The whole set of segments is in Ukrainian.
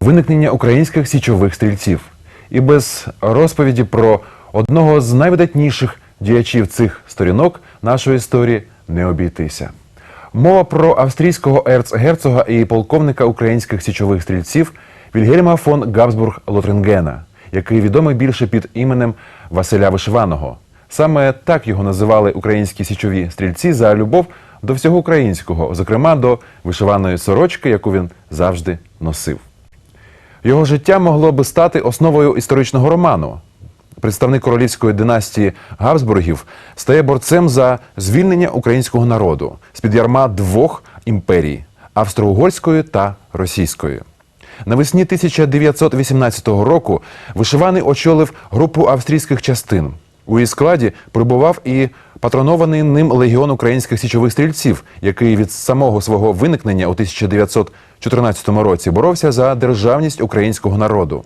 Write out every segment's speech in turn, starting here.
виникнення українських січових стрільців. І без розповіді про одного з найвидатніших діячів цих сторінок нашої історії не обійтися. Мова про австрійського ерцгерцога і полковника українських січових стрільців Вільгельма фон Габсбург Лотрингена, який відомий більше під іменем Василя Вишиваного. Саме так його називали українські січові стрільці за любов до всього українського, зокрема до вишиваної сорочки, яку він завжди носив. Його життя могло би стати основою історичного роману. Представник королівської династії Габсбургів стає борцем за звільнення українського народу з-під ярма двох імперій австро-угорської та російської. Навесні 1918 року вишиваний очолив групу австрійських частин. У її складі прибував і патронований ним легіон українських січових стрільців, який від самого свого виникнення у 1914 році боровся за державність українського народу.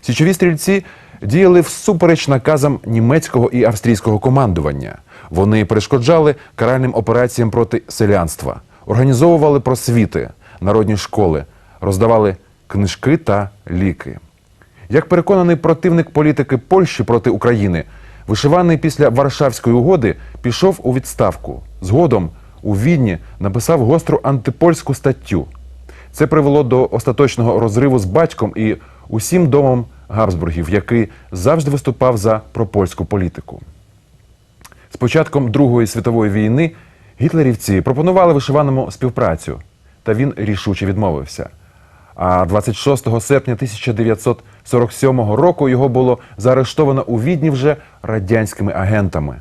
Січові стрільці діяли всупереч наказам німецького і австрійського командування. Вони перешкоджали каральним операціям проти селянства, організовували просвіти, народні школи, роздавали книжки та ліки. Як переконаний противник політики Польщі проти України, вишиваний після Варшавської угоди пішов у відставку. Згодом у Відні написав гостру антипольську статтю. Це привело до остаточного розриву з батьком і усім домом Габсбургів, який завжди виступав за пропольську політику. З початком Другої світової війни гітлерівці пропонували вишиваному співпрацю, та він рішуче відмовився. А 26 серпня 1947 року його було заарештовано у Відні вже радянськими агентами.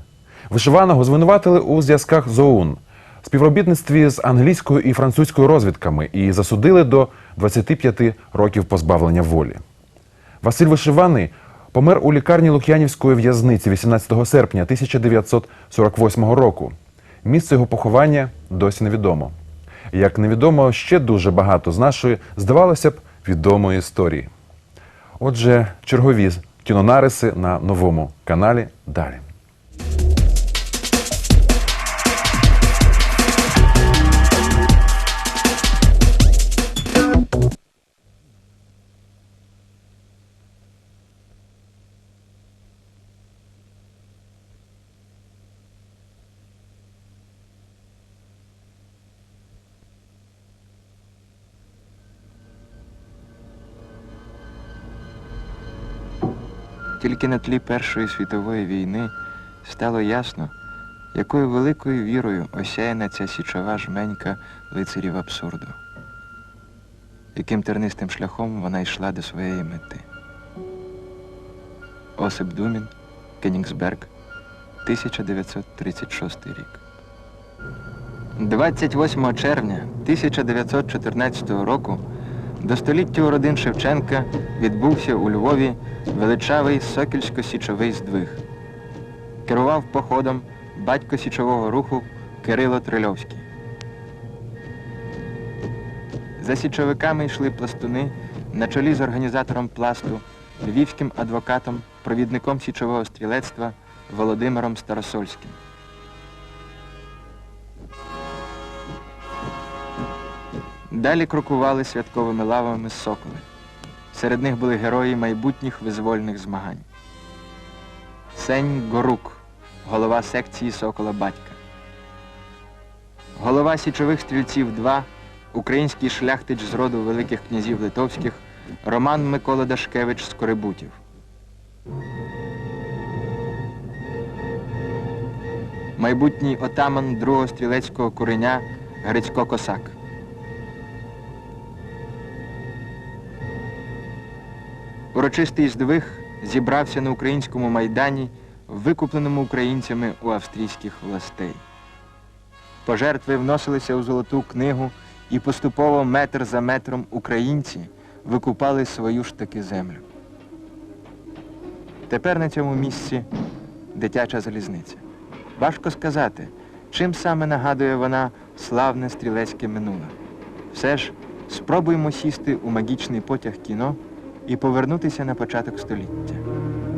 Вишиваного звинуватили у зв'язках з ОУН, співробітництві з англійською і французькою розвідками і засудили до 25 років позбавлення волі. Василь Вишиваний помер у лікарні Лук'янівської в'язниці 18 серпня 1948 року. Місце його поховання досі невідомо. Як невідомо ще дуже багато з нашої, здавалося б, відомої історії. Отже, чергові кінонариси на новому каналі далі. Тільки на тлі Першої світової війни стало ясно, якою великою вірою осяяна ця січова жменька лицарів абсурду, яким тернистим шляхом вона йшла до своєї мети. Осип Думін, Кенігсберг, 1936 рік. 28 червня 1914 року до століття родин Шевченка відбувся у Львові величавий Сокільсько-січовий здвиг. Керував походом батько січового руху Кирило Трильовський. За січовиками йшли пластуни на чолі з організатором пласту, львівським адвокатом, провідником січового стрілецтва Володимиром Старосольським. Далі крокували святковими лавами соколи. Серед них були герої майбутніх визвольних змагань. Сень Горук, голова секції Сокола Батька. Голова січових стрільців 2, український шляхтич з роду великих князів литовських Роман Микола Дашкевич з Корибутів. Майбутній отаман другого стрілецького куреня Грицько Косак. Урочистий здвиг зібрався на українському майдані, викупленому українцями у австрійських властей. Пожертви вносилися у золоту книгу, і поступово метр за метром українці викупали свою ж таки землю. Тепер на цьому місці дитяча залізниця. Важко сказати, чим саме нагадує вона славне стрілецьке минуле. Все ж спробуємо сісти у магічний потяг кіно і повернутися на початок століття.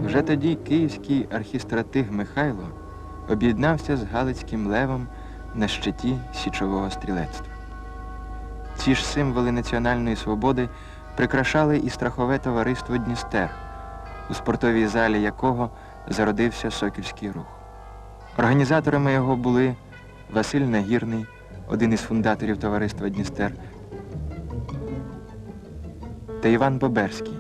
Вже тоді київський архістратиг Михайло об'єднався з Галицьким левом на щиті січового стрілецтва. Ці ж символи національної свободи прикрашали і страхове товариство Дністер, у спортовій залі якого зародився Сокільський рух. Організаторами його були Василь Нагірний, один із фундаторів товариства Дністер, та Іван Боберський,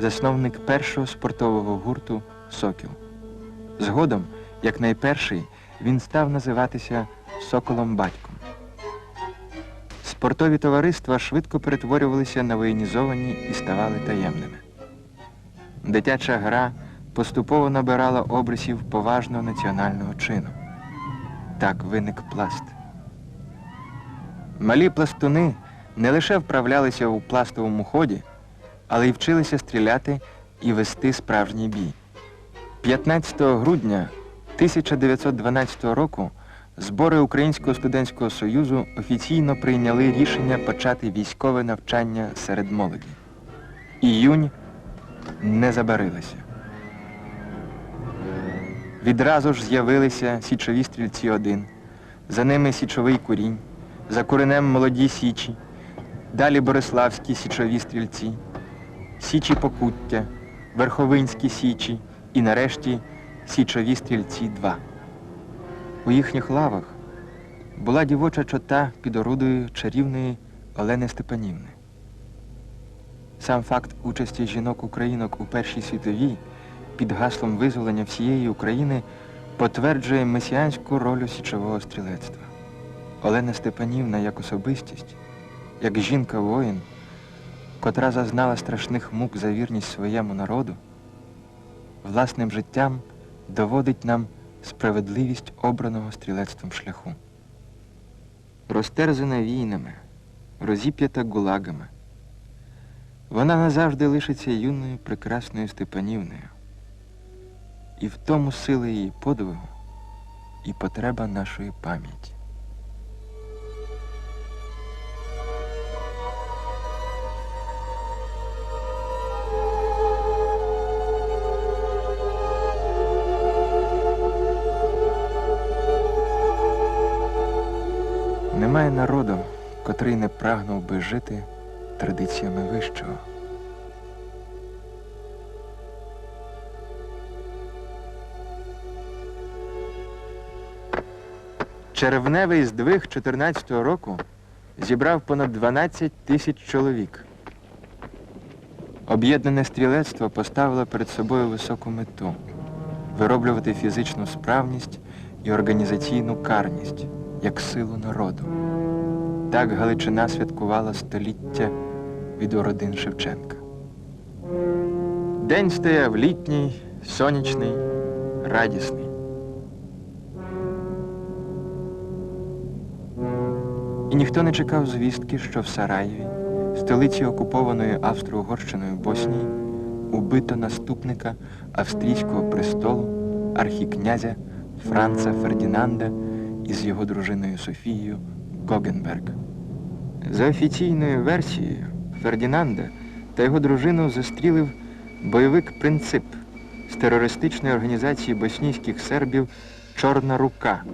засновник першого спортового гурту Сокіл. Згодом, як найперший, він став називатися Соколом Батьком. Спортові товариства швидко перетворювалися на воєнізовані і ставали таємними. Дитяча гра поступово набирала обрисів поважного національного чину. Так виник пласт. Малі пластуни не лише вправлялися у пластовому ході, але й вчилися стріляти і вести справжній бій. 15 грудня 1912 року збори Українського студентського союзу офіційно прийняли рішення почати військове навчання серед молоді. Іюнь не забарилися. Відразу ж з'явилися січові стрільці 1 за ними січовий курінь, за куренем молоді січі, далі Бориславські січові стрільці, січі Покуття, Верховинські січі і нарешті січові стрільці 2. У їхніх лавах була дівоча чота під орудою чарівної Олени Степанівни. Сам факт участі жінок-українок у Першій світовій під гаслом визволення всієї України потверджує месіанську роль січового стрілецтва. Олена Степанівна як особистість, як жінка-воїн, котра зазнала страшних мук за вірність своєму народу, власним життям доводить нам справедливість обраного стрілецтвом шляху. Розтерзана війнами, розіп'ята гулагами, вона назавжди лишиться юною прекрасною Степанівною. І в тому сила її подвигу і потреба нашої пам'яті. Немає народу, котрий не прагнув би жити традиціями вищого. Червневий здвиг 14-го року зібрав понад 12 тисяч чоловік. Об'єднане стрілецтво поставило перед собою високу мету вироблювати фізичну справність і організаційну карність як силу народу. Так Галичина святкувала століття від родин Шевченка. День стояв літній, сонячний, радісний. І ніхто не чекав звістки, що в Сараєві, столиці окупованої Австро-Угорщиною Боснії, убито наступника австрійського престолу, архікнязя Франца Фердінанда із його дружиною Софією Гогенберг. За офіційною версією, Фердінанда та його дружину застрілив бойовик Принцип з терористичної організації боснійських сербів Чорна рука,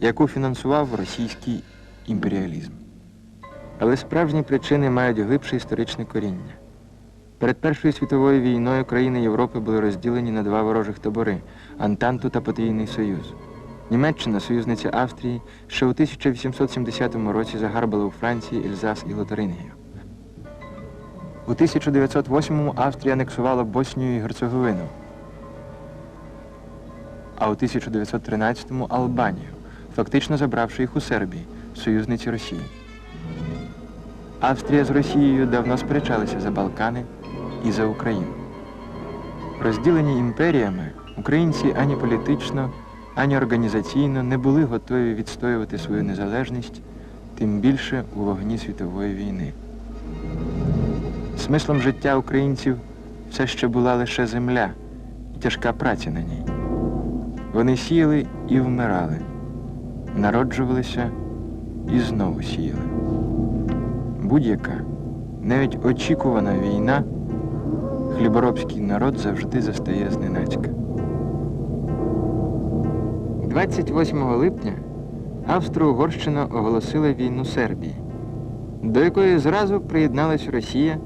яку фінансував російський імперіалізм. Але справжні причини мають глибше історичне коріння. Перед Першою світовою війною країни Європи були розділені на два ворожих табори Антанту та Потрійний Союз. Німеччина, союзниця Австрії, ще у 1870 році загарбала у Франції Ельзас і Лотарингію. У 1908-му Австрія анексувала Боснію і Герцеговину, а у 1913-му Албанію, фактично забравши їх у Сербії, союзниці Росії. Австрія з Росією давно сперечалися за Балкани і за Україну. Розділені імперіями, українці ані політично, ані організаційно не були готові відстоювати свою незалежність, тим більше у вогні світової війни. Смислом життя українців все ще була лише земля і тяжка праця на ній. Вони сіяли і вмирали, народжувалися і знову сіяли. Будь-яка, навіть очікувана війна, хліборобський народ завжди застає зненацька. 28 липня Австро-Угорщина оголосила війну Сербії, до якої зразу приєдналась Росія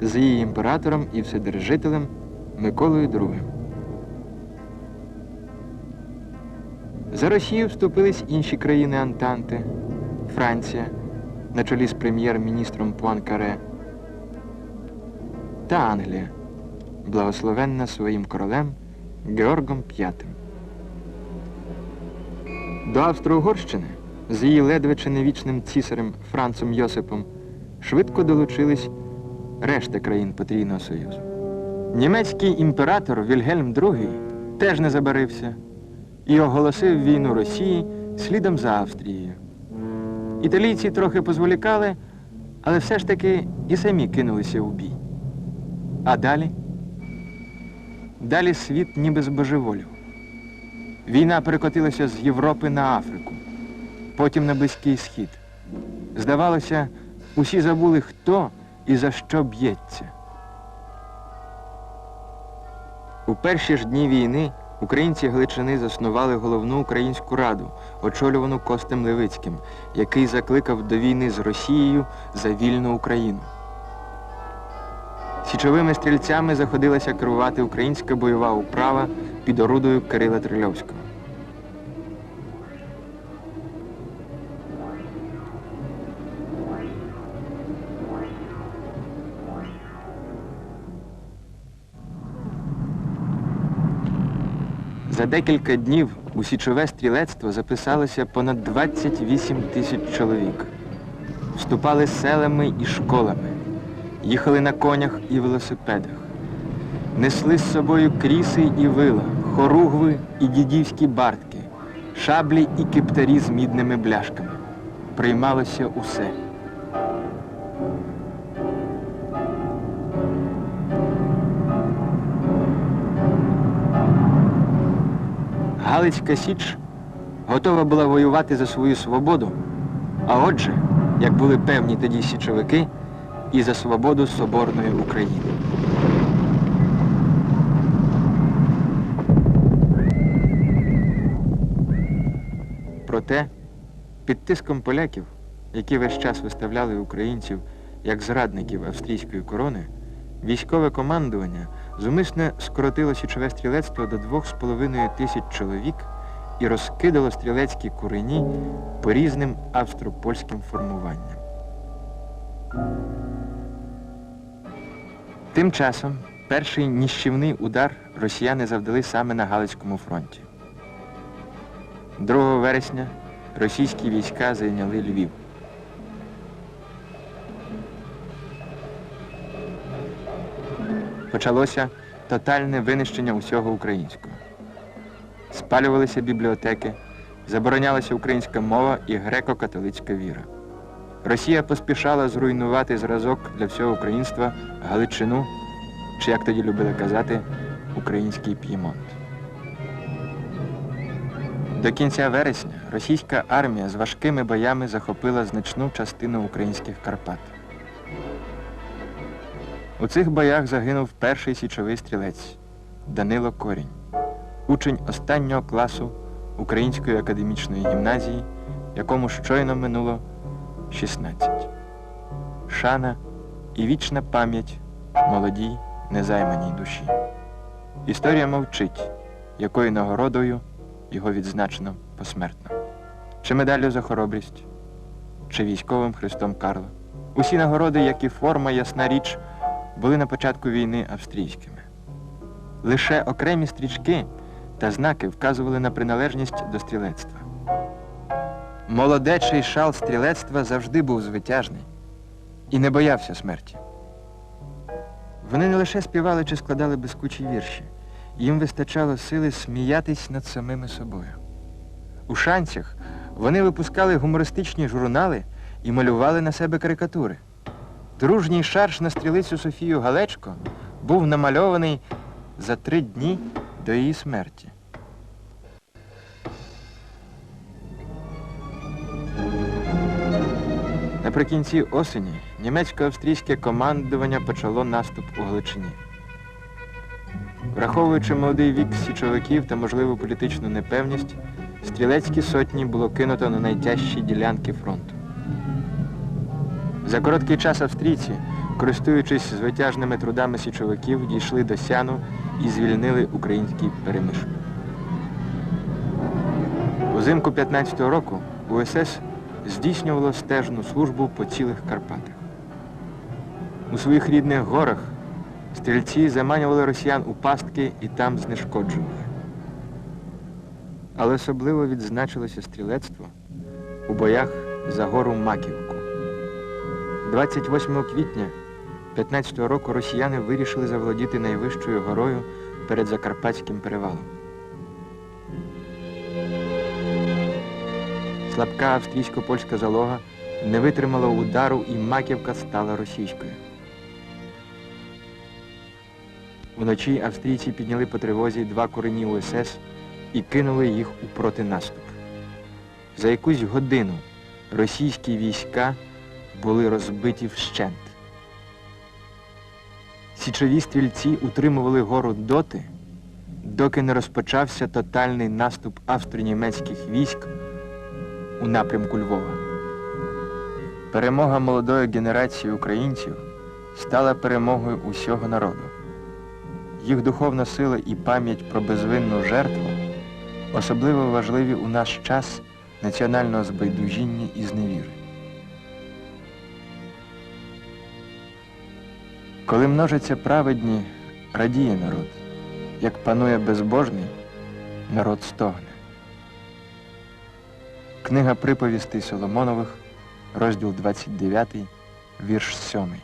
з її імператором і вседержителем Миколою II. За Росію вступились інші країни Антанти, Франція на чолі з прем'єр-міністром Пуанкаре та Англія, благословенна своїм королем Георгом V. До Австро-Угорщини з її ледве чи не вічним цісарем Францем Йосипом швидко долучились решта країн потрійного союзу. Німецький імператор Вільгельм II теж не забарився і оголосив війну Росії слідом за Австрією. Італійці трохи позволікали, але все ж таки і самі кинулися у бій. А далі? Далі світ ніби збожеволів. Війна перекотилася з Європи на Африку, потім на Близький Схід. Здавалося, усі забули, хто і за що б'ється. У перші ж дні війни українці Галичини заснували головну українську раду, очолювану Костем Левицьким, який закликав до війни з Росією за вільну Україну. Січовими стрільцями заходилася керувати українська бойова управа під орудою Кирила Трильовського. За декілька днів у січове стрілецтво записалося понад 28 тисяч чоловік. Вступали селами і школами, їхали на конях і велосипедах, несли з собою кріси і вила, хоругви і дідівські бартки, шаблі і кептарі з мідними бляшками. Приймалося усе. Галицька Січ готова була воювати за свою свободу, а отже, як були певні тоді січовики, і за свободу Соборної України. Проте, під тиском поляків, які весь час виставляли українців як зрадників австрійської корони, військове командування зумисне скоротило січове стрілецтво до двох з половиною тисяч чоловік і розкидало стрілецькі курені по різним австропольським формуванням. Тим часом перший ніщівний удар росіяни завдали саме на Галицькому фронті. 2 вересня російські війська зайняли Львів. Почалося тотальне винищення усього українського. Спалювалися бібліотеки, заборонялася українська мова і греко-католицька віра. Росія поспішала зруйнувати зразок для всього українства Галичину, чи, як тоді любили казати, український п'ємонт. До кінця вересня російська армія з важкими боями захопила значну частину українських Карпат. У цих боях загинув перший січовий стрілець Данило Корінь, учень останнього класу Української академічної гімназії, якому щойно минуло 16. Шана і вічна пам'ять молодій незайманій душі. Історія мовчить, якою нагородою його відзначено посмертно. Чи медаллю за хоробрість, чи військовим хрестом Карла. Усі нагороди, як і форма, ясна річ, були на початку війни австрійськими. Лише окремі стрічки та знаки вказували на приналежність до стрілецтва. Молодечий шал стрілецтва завжди був звитяжний і не боявся смерті. Вони не лише співали чи складали блискучі вірші, їм вистачало сили сміятись над самими собою. У шанцях вони випускали гумористичні журнали і малювали на себе карикатури. Дружній шарш на стрілицю Софію Галечко був намальований за три дні до її смерті. Наприкінці осені німецько-австрійське командування почало наступ у Галичині. Враховуючи молодий вік січовиків та можливу політичну непевність, стрілецькі сотні було кинуто на найтяжчі ділянки фронту. За короткий час австрійці, користуючись звитяжними трудами січовиків, дійшли до Сяну і звільнили український перемишок. Узимку 15-го року УСС здійснювало стежну службу по цілих Карпатах. У своїх рідних горах стрільці заманювали росіян у пастки і там знешкоджували. Але особливо відзначилося стрілецтво у боях за гору Маківку. 28 квітня 15-го року росіяни вирішили заволодіти найвищою горою перед Закарпатським перевалом. Слабка австрійсько-польська залога не витримала удару і Маківка стала російською. Вночі австрійці підняли по тривозі два курені УСС і кинули їх у протинаступ. За якусь годину російські війська були розбиті вщент. Січові стрільці утримували гору доти, доки не розпочався тотальний наступ австро-німецьких військ у напрямку Львова. Перемога молодої генерації українців стала перемогою усього народу. Їх духовна сила і пам'ять про безвинну жертву особливо важливі у наш час національного збайдужіння і зневіри. Коли множаться праведні, радіє народ. Як панує безбожний, народ стогне. Книга приповістей Соломонових, розділ 29, вірш 7.